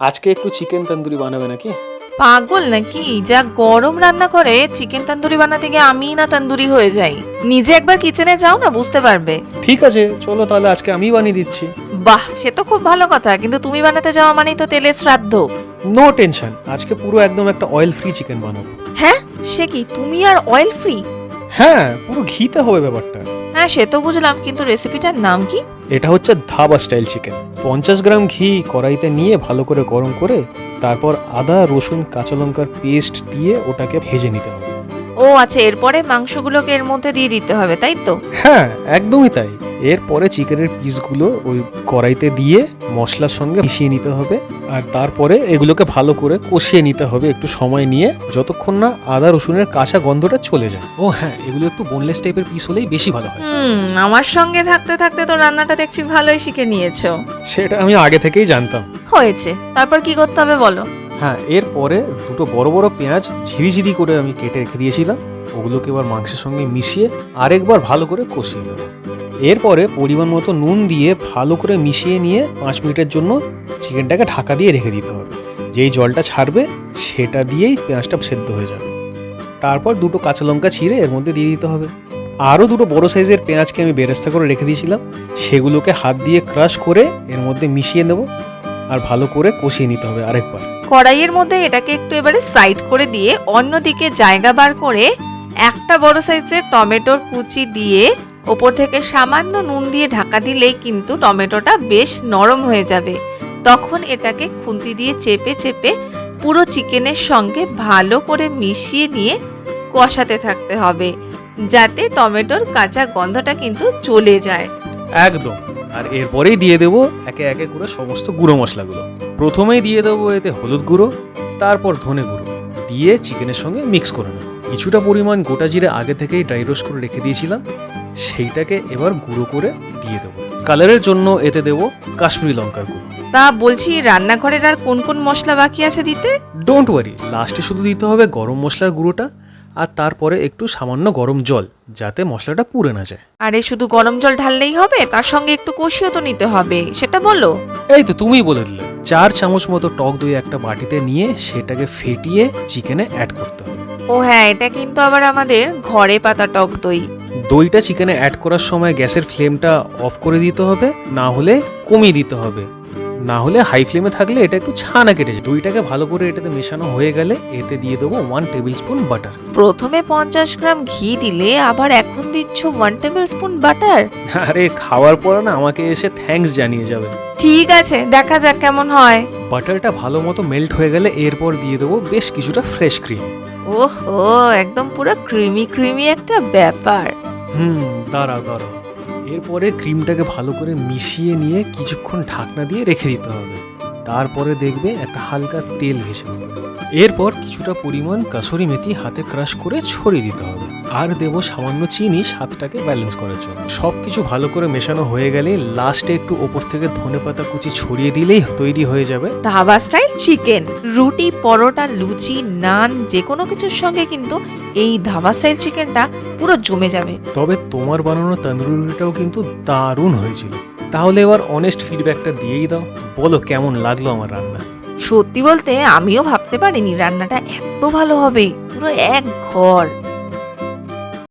আজকে একটু চিকেন তন্দুরি বানাবে নাকি? পাগল নাকি? যা গরম রান্না করে চিকেন তন্দুরি বানাতে গিয়ে আমি না তন্দুরি হয়ে যাই। নিজে একবার কিচেনে যাও না বুঝতে পারবে। ঠিক আছে চলো তাহলে আজকে আমি বানিয়ে দিচ্ছি। বাহ সে তো খুব ভালো কথা কিন্তু তুমি বানাতে যাওয়া মানেই তো তেলের শ্রাদ্ধ। নো টেনশন আজকে পুরো একদম একটা অয়েল ফ্রি চিকেন বানাবো। হ্যাঁ? সে কি তুমি আর অয়েল ফ্রি হ্যাঁ পুরো ঘিতে হবে ব্যাপারটা। হ্যাঁ সে তো বুঝলাম কিন্তু রেসিপিটার নাম কি? এটা হচ্ছে ধাবা স্টাইল চিকেন পঞ্চাশ গ্রাম ঘি কড়াইতে নিয়ে ভালো করে গরম করে তারপর আদা রসুন কাঁচা লঙ্কার পেস্ট দিয়ে ওটাকে ভেজে নিতে হবে। ও আচ্ছা এরপরে মাংসগুলোকে এর মধ্যে দিয়ে দিতে হবে তাই তো? হ্যাঁ একদমই তাই। এরপরে চিকেনের পিসগুলো ওই কড়াইতে দিয়ে মশলার সঙ্গে মিশিয়ে নিতে হবে। আর তারপরে এগুলোকে ভালো করে কষিয়ে নিতে হবে একটু সময় নিয়ে যতক্ষণ না আদা রসুনের কাঁচা গন্ধটা চলে যায়। ও হ্যাঁ এগুলো একটু বোনলেস টাইপের পিস হলেই বেশি ভালো হয়। হুম আমার সঙ্গে থাকতে থাকতে তো রান্নাটা দেখছি ভালোই শিখে নিয়েছো। সেটা আমি আগে থেকেই জানতাম। হয়েছে তারপর কি করতে হবে বলো? হ্যাঁ এরপরে দুটো বড় বড় পেঁয়াজ ঝিরিঝিরি করে আমি কেটে রেখে দিয়েছিলাম। ওগুলোকে এবার মাংসের সঙ্গে মিশিয়ে আরেকবার ভালো করে কষিয়ে নেব। এরপরে পরিমাণ মতো নুন দিয়ে ভালো করে মিশিয়ে নিয়ে পাঁচ মিনিটের জন্য চিকেনটাকে ঢাকা দিয়ে রেখে দিতে হবে। যেই জলটা ছাড়বে, সেটা দিয়েই পেঁয়াজটা সেদ্ধ হয়ে যাবে। তারপর দুটো কাঁচা লঙ্কা ছিঁড়ে এর মধ্যে দিয়ে দিতে হবে। আরও দুটো বড় সাইজের পেঁয়াজকে আমি বেরেস্তা করে রেখে দিয়েছিলাম। সেগুলোকে হাত দিয়ে ক্রাশ করে এর মধ্যে মিশিয়ে নেব আর ভালো করে কষিয়ে নিতে হবে আরেকবার। কড়াইয়ের মধ্যে এটাকে একটু এবারে সাইড করে দিয়ে অন্যদিকে জায়গা বার করে একটা বড় সাইজের টমেটোর কুচি দিয়ে ওপর থেকে সামান্য নুন দিয়ে ঢাকা দিলেই কিন্তু টমেটোটা বেশ নরম হয়ে যাবে। তখন এটাকে খুন্তি দিয়ে চেপে চেপে পুরো চিকেনের সঙ্গে ভালো করে মিশিয়ে নিয়ে কষাতে থাকতে হবে, যাতে টমেটোর কাঁচা গন্ধটা কিন্তু চলে যায়। একদম। আর এরপরেই দিয়ে দেবো একে একে করে সমস্ত গুঁড়ো মশলাগুলো। প্রথমেই দিয়ে দেবো এতে হলুদ গুঁড়ো, তারপর ধনে গুঁড়ো। দিয়ে চিকেনের সঙ্গে মিক্স করে নেব। কিছুটা পরিমাণ গোটা জিরে আগে থেকেই ড্রাই রোস্ট করে রেখে দিয়েছিলাম। সেইটাকে এবার গুঁড়ো করে দিয়ে দেবো। কালারের জন্য এতে দেবো কাশ্মীরি লঙ্কার গুঁড়ো। তা বলছি রান্নাঘরের আর কোন কোন মশলা বাকি আছে দিতে? ডোন্ট ওয়ারি লাস্টে শুধু দিতে হবে গরম মশলার গুঁড়োটা আর তারপরে একটু সামান্য গরম জল যাতে মশলাটা পুড়ে না যায়। আরে শুধু গরম জল ঢাললেই হবে? তার সঙ্গে একটু কষিও তো নিতে হবে সেটা বলো। এই তো তুমিই বলে দিলে চার চামচ মতো টক দই একটা বাটিতে নিয়ে সেটাকে ফেটিয়ে চিকেনে অ্যাড করতে হবে। ও হ্যাঁ এটা কিন্তু আবার আমাদের ঘরে পাতা টক দই। দইটা চিকেনে অ্যাড করার সময় গ্যাসের ফ্লেমটা অফ করে দিতে হবে না হলে কমিয়ে দিতে হবে। না হলে হাই ফ্লেমে থাকলে এটা একটু ছানা কেটে যায়। দইটাকে ভালো করে এটাতে মেশানো হয়ে গেলে এতে দিয়ে দেবো ওয়ান টেবিল স্পুন বাটার প্রথমে পঞ্চাশ গ্রাম ঘি দিলে আবার এখন দিচ্ছ ওয়ান টেবিল স্পুন বাটার আরে খাওয়ার পর না আমাকে এসে থ্যাঙ্কস জানিয়ে যাবে। ঠিক আছে দেখা যাক কেমন হয়। বাটারটা ভালো মতো মেল্ট হয়ে গেলে এরপর দিয়ে দেবো বেশ কিছুটা ফ্রেশ ক্রিম ওহ ও একদম পুরো ক্রিমি ক্রিমি একটা ব্যাপার। হুম, দাঁড়াও দাঁড়াও। এরপরে ক্রিমটাকে ভালো করে মিশিয়ে নিয়ে কিছুক্ষণ ঢাকনা দিয়ে রেখে দিতে হবে। তারপরে দেখবে একটা হালকা তেল ভেসে এরপর কিছুটা পরিমাণ কাসুরি মেথি হাতে ক্রাশ করে ছড়িয়ে দিতে হবে। আর দেবো সামান্য চিনি স্বাদটাকে ব্যালেন্স করার জন্য। সব কিছু ভালো করে মেশানো হয়ে গেলে লাস্টে একটু ওপর থেকে ধনেপাতা কুচি ছড়িয়ে দিলেই তৈরি হয়ে যাবে। ধাবা স্টাইল চিকেন রুটি পরোটা লুচি নান যে কোনো কিছুর সঙ্গে কিন্তু এই ধাবা স্টাইল চিকেনটা পুরো জমে যাবে। তবে তোমার বানানো তন্দুরি রুটিটাও কিন্তু দারুণ হয়েছিল। তাহলে এবার অনেস্ট ফিডব্যাকটা দিয়েই দাও। বলো কেমন লাগল আমার রান্না? সত্যি বলতে আমিও ভাবতে পারিনি রান্নাটা এত ভালো হবে। পুরো এক ঘর।